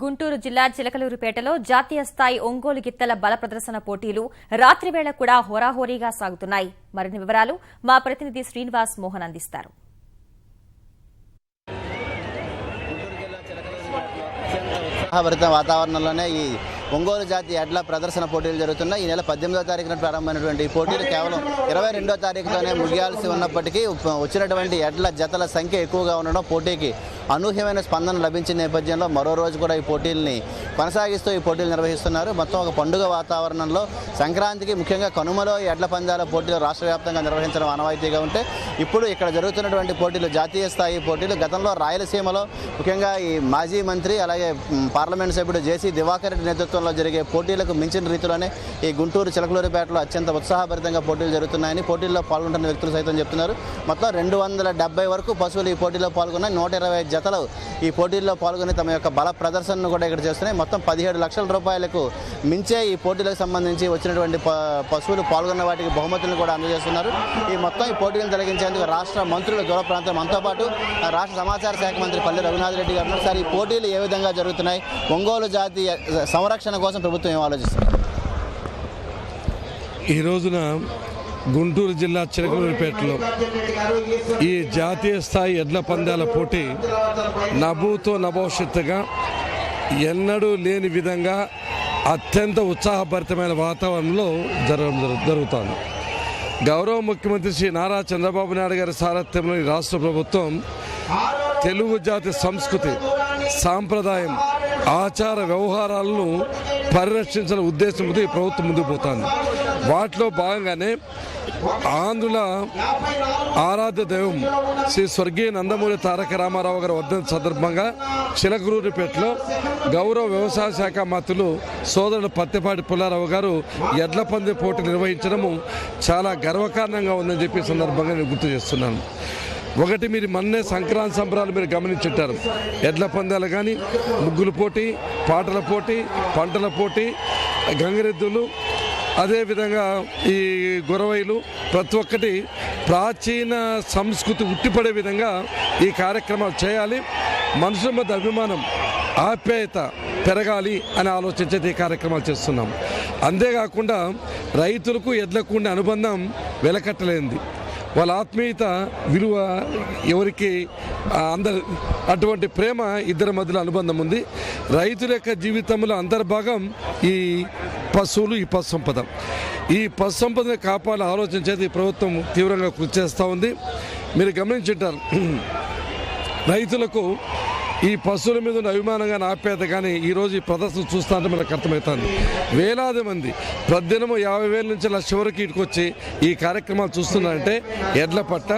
గుంటూరు జిల్లా చిలకలూరుపేటలో జాతీయ స్థాయి ఒంగోలు గిత్తల బల ప్రదర్శన పోటీలు రాత్రివేళ కూడా హోరాహోరీగా సాగుతున్నాయి. మరిన్ని వివరాలు మా ప్రతినిధి శ్రీనివాస్ మోహన్ అందిస్తారు. వాతావరణంలోనే ఈ ఒంగోలు జాతి ఎడ్ల ప్రదర్శన పోటీలు జరుగుతున్నాయి. ఈ నెల పద్దెనిమిదో తారీఖున ప్రారంభమైనటువంటి ఈ పోటీలు కేవలం ఇరవై రెండో తారీఖుతోనే ముగియాల్సి ఉన్నప్పటికీ వచ్చినటువంటి ఎడ్ల జతల సంఖ్య ఎక్కువగా ఉండడం పోటీకి అనూహ్యమైన స్పందన లభించిన నేపథ్యంలో మరో రోజు కూడా ఈ పోటీల్ని కొనసాగిస్తూ ఈ పోటీలు నిర్వహిస్తున్నారు. మొత్తం ఒక పండుగ వాతావరణంలో సంక్రాంతికి ముఖ్యంగా కనుమలో ఈ ఎడ్ల పందాల పోటీలు రాష్ట్ర వ్యాప్తంగా నిర్వహించడం ఆనవాయితీగా ఉంటే ఇప్పుడు ఇక్కడ జరుగుతున్నటువంటి పోటీలు జాతీయ స్థాయి పోటీలు గతంలో రాయలసీమలో ముఖ్యంగా ఈ మాజీ మంత్రి అలాగే పార్లమెంట్ సభ్యుడు జేసీ దివాకర్ రెడ్డి నేతృత్వంలో జరిగే పోటీలకు మించిన రీతిలోనే ఈ గుంటూరు చిలకలూరిపేటలో అత్యంత ఉత్సాహభరితంగా పోటీలు జరుగుతున్నాయని పోటీల్లో పాల్గొంటున్న వ్యక్తులు సైతం చెప్తున్నారు. మొత్తం రెండు వందల డెబ్బై వరకు పశువులు ఈ పోటీలో పాల్గొన్నాయి. నూట ఇరవై ఐదు జతలు ఈ పోటీల్లో పాల్గొని తమ యొక్క బల ప్రదర్శనను కూడా ఇక్కడ చేస్తున్నాయి. మొత్తం పదిహేడు లక్షల రూపాయలకు మించే ఈ పోటీలకు సంబంధించి వచ్చినటువంటి పశువులు పాల్గొన్న వాటికి బహుమతులను కూడా అందజేస్తున్నారు. ఈ మొత్తం ఈ పోటీలను తొలగించేందుకు రాష్ట్ర మంత్రులు దూర ప్రాంతం మనతో పాటు ఆ, రాష్ట్ర సమాచార శాఖ మంత్రి పల్లె రఘునాథ్ రెడ్డి గారు సార్ ఈ పోటీలు ఏ విధంగా జరుగుతున్నాయి? ఒంగోలు జాతి సంరక్షణ కోసం ప్రభుత్వం ఏం ఆలోచిస్తుంది? ఈ రోజున గుంటూరు జిల్లా చిలకలూరిపేటలో ఈ జాతీయ స్థాయి ఎడ్ల పందాల పోటీ నభూతో నభవిష్యత్తుగా ఎన్నడూ లేని విధంగా అత్యంత ఉత్సాహభరితమైన వాతావరణంలో జరగడం జరుగుతుంది. గౌరవ ముఖ్యమంత్రి శ్రీ నారా చంద్రబాబు నాయుడు గారి సారథ్యంలో రాష్ట్ర ప్రభుత్వం తెలుగు జాతి సంస్కృతి సాంప్రదాయం ఆచార వ్యవహారాలను పరిరక్షించిన ఉద్దేశంతో ఈ ప్రభుత్వం ముందుకు పోతుంది. వాటిలో భాగంగానే ఆంధ్రుల ఆరాధ్య దైవం శ్రీ స్వర్గీయ నందమూరి తారక రామారావు గారి వద్ద సందర్భంగా చిలకరూరిపేటలో గౌరవ వ్యవసాయ శాఖ మంత్రులు సోదరుడు పత్తిపాటి పుల్లారావు గారు ఎడ్ల పంది పోటీ నిర్వహించడము చాలా గర్వకారణంగా ఉందని చెప్పి సందర్భంగా నేను గుర్తు చేస్తున్నాను. ఒకటి మీరు మొన్నే సంక్రాంతి సంబరాలు మీరు గమనించుంటారు. ఎడ్ల పందాలు కానీ ముగ్గుల పోటీ పాటల పోటీ పంటల పోటీ గంగిరెద్దులు అదేవిధంగా ఈ గురవైలు ప్రతి ఒక్కటి ప్రాచీన సంస్కృతి ఉట్టిపడే విధంగా ఈ కార్యక్రమాలు చేయాలి. మనుషుల మధ్య అభిమానం ఆప్యాయత పెరగాలి అని ఆలోచించేది ఈ కార్యక్రమాలు చేస్తున్నాం. అంతేకాకుండా రైతులకు ఎడ్లకు ఉండే అనుబంధం వెలకట్టలేనిది. వాళ్ళ ఆత్మీయత విలువ ఎవరికి అందరి అటువంటి ప్రేమ ఇద్దరి మధ్యలో అనుబంధం ఉంది. రైతుల యొక్క జీవితంలో అంతర్భాగం ఈ పశువులు ఈ పశు సంపద ఈ పశు సంపదను కాపాడాలని ఆలోచించేది ఈ ప్రభుత్వం తీవ్రంగా కృషి చేస్తూ ఉంది. మీరు గమనించుంటారు రైతులకు ఈ పశువుల మీద ఉన్న అభిమానం కానీ ఆప్యాయత కానీ ఈరోజు ఈ ప్రదర్శన చూస్తా అంటే మనకు అర్థమవుతుంది. వేలాది మంది ప్రతిదినము యాభై వేల నుంచి లక్ష వరకు ఇటుకొచ్చి ఈ కార్యక్రమాలు చూస్తున్నారంటే ఎడ్ల పట్ల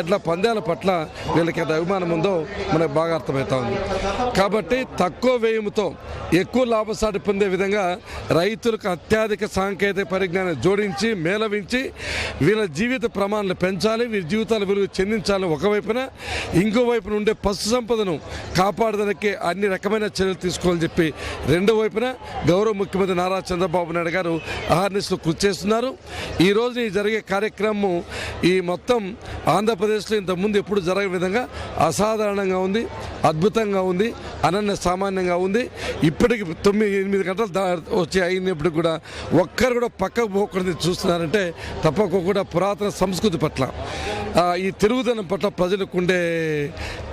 ఎడ్ల పందాల పట్ల వీళ్ళకి ఎంత అభిమానం ఉందో మనకు బాగా అర్థమవుతా ఉంది కాబట్టి తక్కువ వ్యయంతో ఎక్కువ లాభసాటి పొందే విధంగా రైతులకు అత్యధిక సాంకేతిక పరిజ్ఞానం జోడించి మేళవించి వీళ్ళ జీవిత ప్రమాణాలు పెంచాలి వీరి జీవితాల విలువ చెందించాలి ఒకవైపున ఇంకో వైపున ఉండే పశు సంపదను కాపాడడానికి అన్ని రకమైన చర్యలు తీసుకోవాలని చెప్పి రెండో వైపున గౌరవ ముఖ్యమంత్రి నారా చంద్రబాబు నాయుడు గారు అహర్నిశలు కృషి చేస్తున్నారు. ఈ రోజు ఈ జరిగే కార్యక్రమం ఈ మొత్తం ఆంధ్రప్రదేశ్లో ఇంతకుముందు ఎప్పుడు జరగని విధంగా అసాధారణంగా ఉంది అద్భుతంగా ఉంది అనన్య సామాన్యంగా ఉంది. ఇప్పటికి తొమ్మిది ఎనిమిది గంటలు దా వచ్చి అయినప్పుడు కూడా ఒక్కరు కూడా పక్కకు పోకూడదు చూస్తున్నారంటే తప్పకుండా పురాతన సంస్కృతి పట్ల. ఈ తిరుగుదనం పట్ల ప్రజలకు ఉండే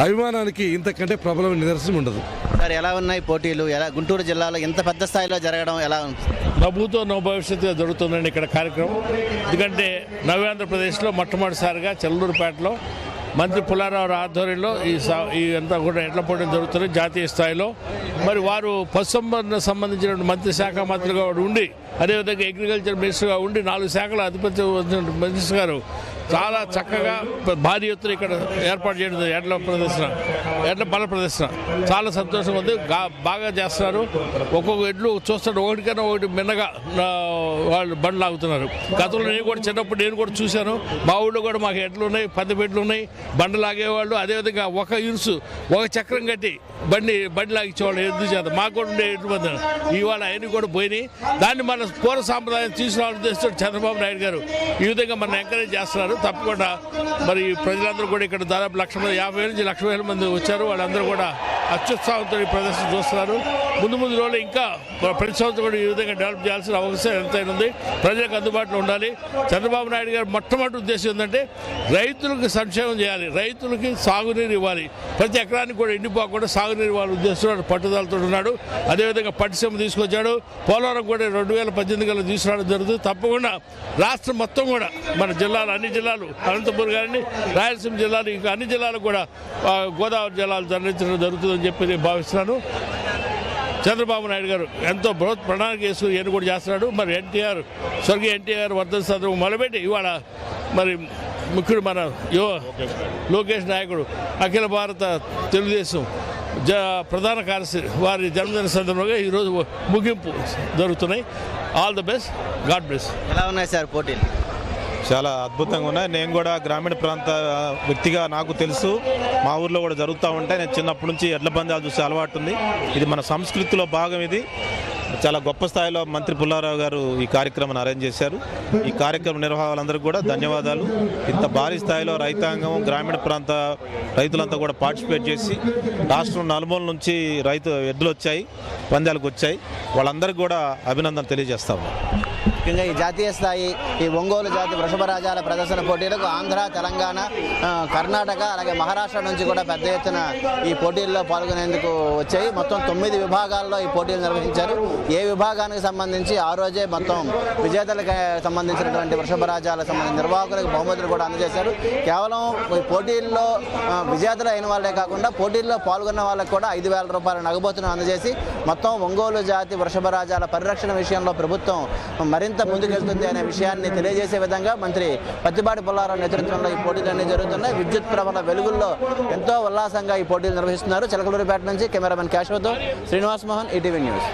అభిమానానికి ఇంతకంటే ప్రబలమైన నిదర్శనం ఉండదు. సార్ ఎలా ఉన్నాయి పోటీలు? ఎలా గుంటూరు జిల్లాలో ఇంత పెద్ద స్థాయిలో జరగడం ఎలా ఉంది? నవ్వుతో నవ భవిష్యత్తుగా జరుగుతుందండి ఇక్కడ కార్యక్రమం. ఎందుకంటే నవ్యాంధ్రప్రదేశ్లో మొట్టమొదటిసారిగా చెల్లూరుపేటలో మంత్రి పుల్లారావు ఆధ్వర్యంలో ఈ సా- ఈ అంతా కూడా ఎట్ల పోటీలు జరుగుతున్నాయి జాతీయ స్థాయిలో. మరి వారు పశుసంబంధ సంబంధించిన మంత్రి శాఖ మంత్రిగా ఉండి అదేవిధంగా అగ్రికల్చర్ మినిస్టర్గా ఉండి నాలుగు శాఖల అధిపతి వచ్చిన మినిస్టర్ గారు చాలా చక్కగా భారీ ఎత్తున ఇక్కడ ఏర్పాటు చేయడం ఎడ్ల ప్రదర్శన ఎడ్ల బల ప్రదర్శన. చాలా సంతోషంగా ఉంది. బాగా చేస్తున్నారు. ఒక్కొక్క ఎడ్లు చూస్తుంటే ఒకటికన్నా ఒకటి మిన్నగా వాళ్ళు బండ్లు లాగుతున్నారు. గతంలో నేను కూడా చిన్నప్పుడు నేను కూడా చూశాను. మా ఊళ్ళో కూడా మాకు ఎడ్లు ఉన్నాయి పంది బెడ్లు ఉన్నాయి. బండ్లు లాగేవాళ్ళు. అదేవిధంగా ఒక ఇరుసు ఒక చక్రం కట్టి బండి బండి లాగించేవాళ్ళు ఎద్దు చేత మాకు కూడా ఉండే ఎడ్లు మంది. ఇవాళ ఆయన కూడా పోయినాయి. దాన్ని మన పూర్వ సాంప్రదాయం తీసుకురావాలని చేస్తాడు చంద్రబాబు నాయుడు గారు ఈ విధంగా మన ఎంకరేజ్ చేస్తున్నారు. తప్పకుండా. మరి ప్రజలందరూ కూడా ఇక్కడ దాదాపు లక్ష మంది యాభై వేల నుంచి లక్ష వేల మంది వచ్చారు. వాళ్ళందరూ కూడా అత్యుత్సాహంతో ప్రదర్శన చూస్తున్నారు. ముందు ముందు రోజులు ఇంకా ప్రతి సంవత్సరం కూడా ఈ విధంగా డెవలప్ చేయాల్సిన అవకాశం ఎంతైనా ఉంది. ప్రజలకు అందుబాటులో ఉండాలి. చంద్రబాబు నాయుడు గారు మొట్టమొదటి ఉద్దేశం ఏంటంటే రైతులకు సంక్షేమం చేయాలి. రైతులకి సాగునీరు ఇవ్వాలి. ప్రతి ఎకరానికి కూడా ఎండిపోకుండా సాగునీరు ఇవ్వాలి ఉద్దేశంలో పట్టుదలతో ఉన్నాడు. అదేవిధంగా పట్టిసీమ తీసుకొచ్చాడు. పోలవరం కూడా రెండు వేల పద్దెనిమిది గల తీసుకురావడం జరుగుతుంది. తప్పకుండా రాష్ట్రం మొత్తం కూడా మన జిల్లాలు అన్ని జిల్లాలు అనంతపురం కానీ రాయలసీమ జిల్లాలు ఇంకా అన్ని జిల్లాలు కూడా గోదావరి జిల్లాలు తరలించడం జరుగుతుందని చెప్పి నేను భావిస్తున్నాను. చంద్రబాబు నాయుడు గారు ఎంతో బృహత్ ప్రణాళిక వేసుకుని ఈయన కూడా చేస్తున్నాడు. మరి ఎన్టీఆర్ స్వర్గీయ ఎన్టీఆర్ వర్ధన్ సందర్భం మొదలుపెట్టి ఇవాళ మరి ముఖ్యుడు మన యువ లోకేష్ నాయకుడు అఖిల భారత తెలుగుదేశం జ ప్రధాన కార్యదర్శి వారి జన్మదిన సందర్భంగా ఈరోజు ముగింపు జరుగుతున్నాయి. All the best god bless ఎలా ఉన్నాయి సార్ పోటీలు? చాలా అద్భుతంగా ఉన్నాయి. నేను కూడా గ్రామీణ ప్రాంత వ్యక్తిగా నాకు తెలుసు. మా ఊర్లో కూడా జరుగుతూ ఉంటాయి. నేను చిన్నప్పటి నుంచి ఎడ్ల పందాలు చూసే అలవాటు ఉంది. ఇది మన సంస్కృతిలో భాగం ఇది. చాలా గొప్ప స్థాయిలో మంత్రి పుల్లారావు గారు ఈ కార్యక్రమాన్ని అరేంజ్ చేశారు. ఈ కార్యక్రమ నిర్వాహకులందరికీ కూడా ధన్యవాదాలు. ఇంత భారీ స్థాయిలో రైతాంగం గ్రామీణ ప్రాంత రైతులంతా కూడా పార్టిసిపేట్ చేసి రాష్ట్రం నలుమూల నుంచి రైతు ఎడ్లు వచ్చాయి పందాలకు వచ్చాయి. వాళ్ళందరికీ కూడా అభినందన తెలియజేస్తాము ముఖ్యంగా ఈ జాతీయ స్థాయి ఈ ఒంగోలు జాతి వృషభ రాజాల ప్రదర్శన పోటీలకు ఆంధ్ర తెలంగాణ కర్ణాటక అలాగే మహారాష్ట్ర నుంచి కూడా పెద్ద ఎత్తున ఈ పోటీల్లో పాల్గొనేందుకు వచ్చాయి. మొత్తం తొమ్మిది విభాగాల్లో ఈ పోటీలు నిర్వహించారు. ఏ విభాగానికి సంబంధించి ఆ రోజే మొత్తం విజేతలకు సంబంధించినటువంటి వృషభరాజాల సంబంధించిన నిర్వాహకులకు బహుమతులు కూడా అందజేశారు. కేవలం ఈ పోటీల్లో విజేతలు అయిన వాళ్ళే కాకుండా పోటీల్లో పాల్గొన్న వాళ్ళకు కూడా ఐదు వేల రూపాయల నగబోతును అందజేసి మొత్తం ఒంగోలు జాతి వృషభ రాజాల పరిరక్షణ విషయంలో ప్రభుత్వం మరింత ముందుకెళ్తుంది అనే విషయాన్ని తెలియజేసే విధంగా మంత్రి పత్తిపాటి పుల్లారావు నేతృత్వంలో ఈ పోటీలన్నీ జరుగుతున్నాయి. విద్యుత్ ప్రవణ వెలుగుల్లో ఎంతో ఉల్లాసంగా ఈ పోటీలు నిర్వహిస్తున్నారు. చిలకలూరిపేట నుంచి కెమెరామెన్ కేశవతో శ్రీనివాస్ మోహన్ ఈటీవీ న్యూస్.